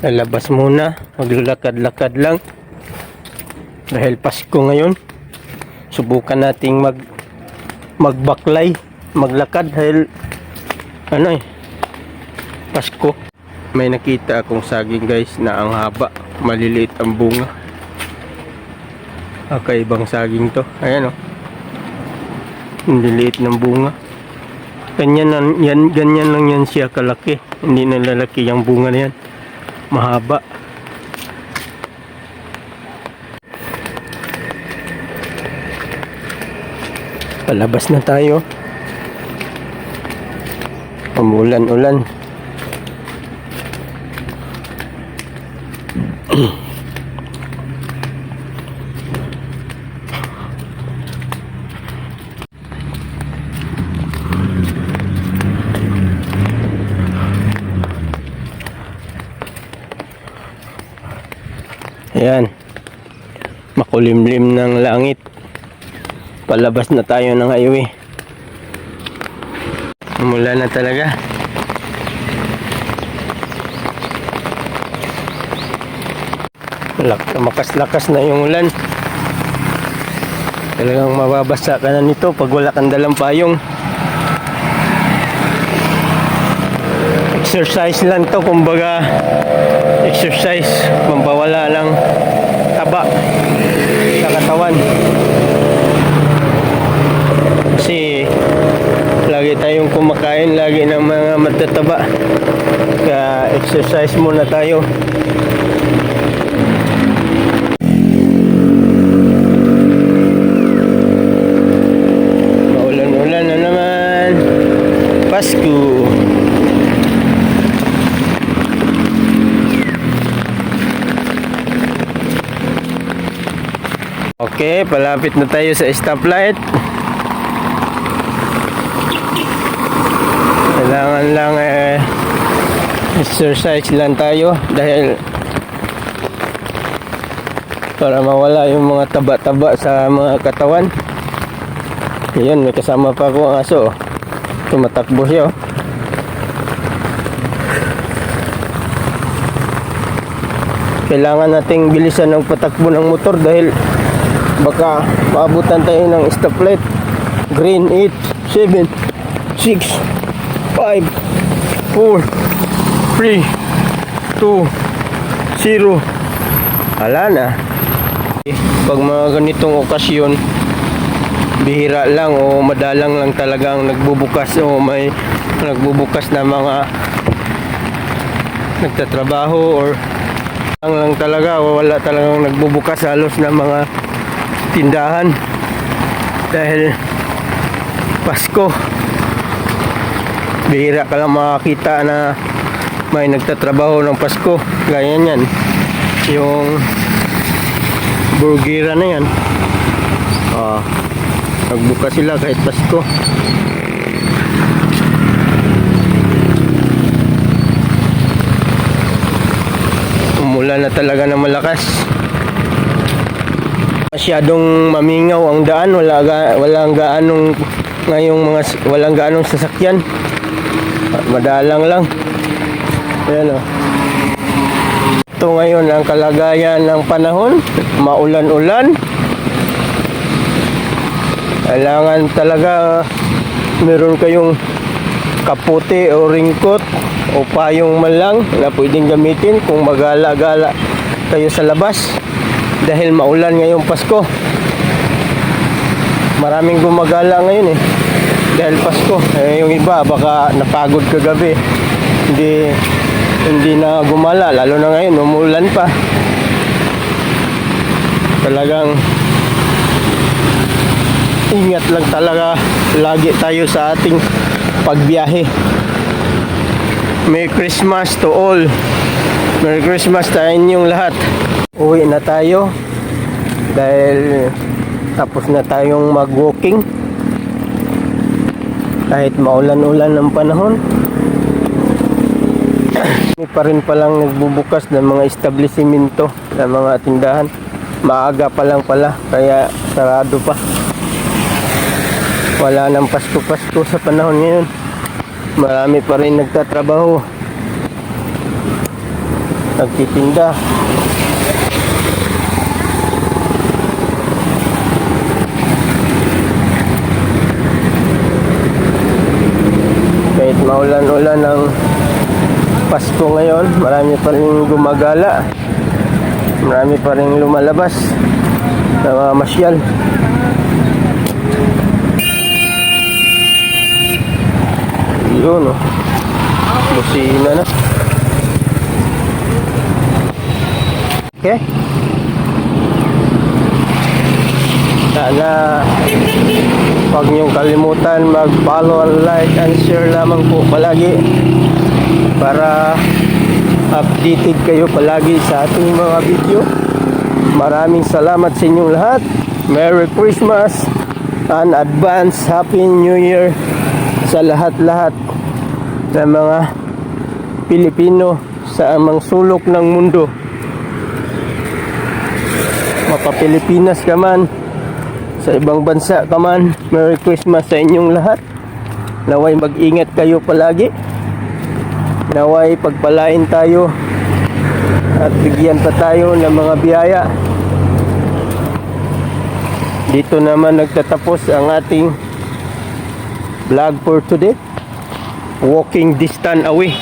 lalabas muna. Maglalakad-lakad lang. Dahil Pasko ngayon subukan nating mag magbaklay maglakad dahil ano eh Pasko. May nakita akong saging guys na ang haba. Maliliit ang bunga. Kakaibang saging to. Ayan oh. Ang liliit ng bunga. Ganyan, yan, ganyan lang yan siya kalaki. Hindi na lalaki yung bunga na yan mahaba palabas na tayo umulan-ulan Ayan. Makulimlim ng langit. Palabas na tayo ng highway. Mula na talaga. Lak makas-lakas na yung ulan. Talagang mababasa ka na nito pag wala kang dalang payong. Exercise lang to kumbaga exercise pampawala ng taba sa katawan kasi lagi tayong kumakain lagi matataba kaya exercise muna tayo. Maulan-ulan na naman. Pasko. Okay, palapit na tayo sa stoplight. Kailangan lang eh, exercise lang tayo dahil para mawala yung mga taba-taba sa mga katawan. Ayun, may kasama pa ako ang aso. oh. Tumatakbo siya. oh. Kailangan nating bilisan ng patakbo ng motor dahil baka maabutan tayo ng stoplight green 8 7 6 5 4 3 2 0 wala na. Pag mga ganitong okasyon bihira lang o madalang lang talagang nagbubukas o may nagbubukas na mga nagtatrabaho or lang lang talaga wala talagang nagbubukas halos na mga tindahan. Dahil Pasko bihira ka lang makakita na may nagtatrabaho ng Pasko. Gaya yan yung burgira na yan. Ah, nagbukas sila kahit Pasko. Umulan na talaga ng malakas. Masyadong mamingaw ang daan. Wala ga, walang gaanong ngayong mga walang gaanong sasakyan. Madalang lang ayan o ito ngayon ang kalagayan ng panahon maulan-ulan kailangan talaga meron kayong kaputi o ringkot o payong man lang na pwedeng gamitin kung magala-gala kayo sa labas dahil maulan ngayong Pasko. Maraming gumagala ngayon eh. Dahil Pasko. Eh, yung iba baka napagod kagabi. Hindi hindi na gumala lalo na ngayon umulan pa. Talagang ingat lang talaga lagi tayo sa ating pagbiyahe. Merry Christmas to all. Merry Christmas sa inyong lahat. Uwi na tayo dahil tapos na tayong mag-walking. Kahit maulan-ulan ng panahon. Pa rin palang nagbubukas ng mga establishmento ng mga tindahan. Maaga pa lang pala, kaya sarado pa. Wala nang Pasko-Pasko sa panahon ngayon. Marami pa rin nagtatrabaho. nagtitinda. Kahit maulan-ulan ng Pasko ngayon, marami pa rin gumagala. Marami pa rin lumalabas na mga masyal. Yun, oh. Busina na. Okay. Sana huwag niyong kalimutan mag-follow, like, and share lamang po palagi para updated kayo palagi sa ating mga video. Maraming salamat sa inyong lahat. Merry Christmas and advance Happy New Year sa lahat-lahat ng mga Pilipino sa amang sulok ng mundo. Mapa-Pilipinas ka man, sa ibang bansa ka man, Merry Christmas sa inyong lahat. Naway mag-ingat kayo palagi. Naway pagpalain tayo at bigyan pa tayo ng mga biyaya. Dito naman nagtatapos ang ating vlog for today. Walking distance away.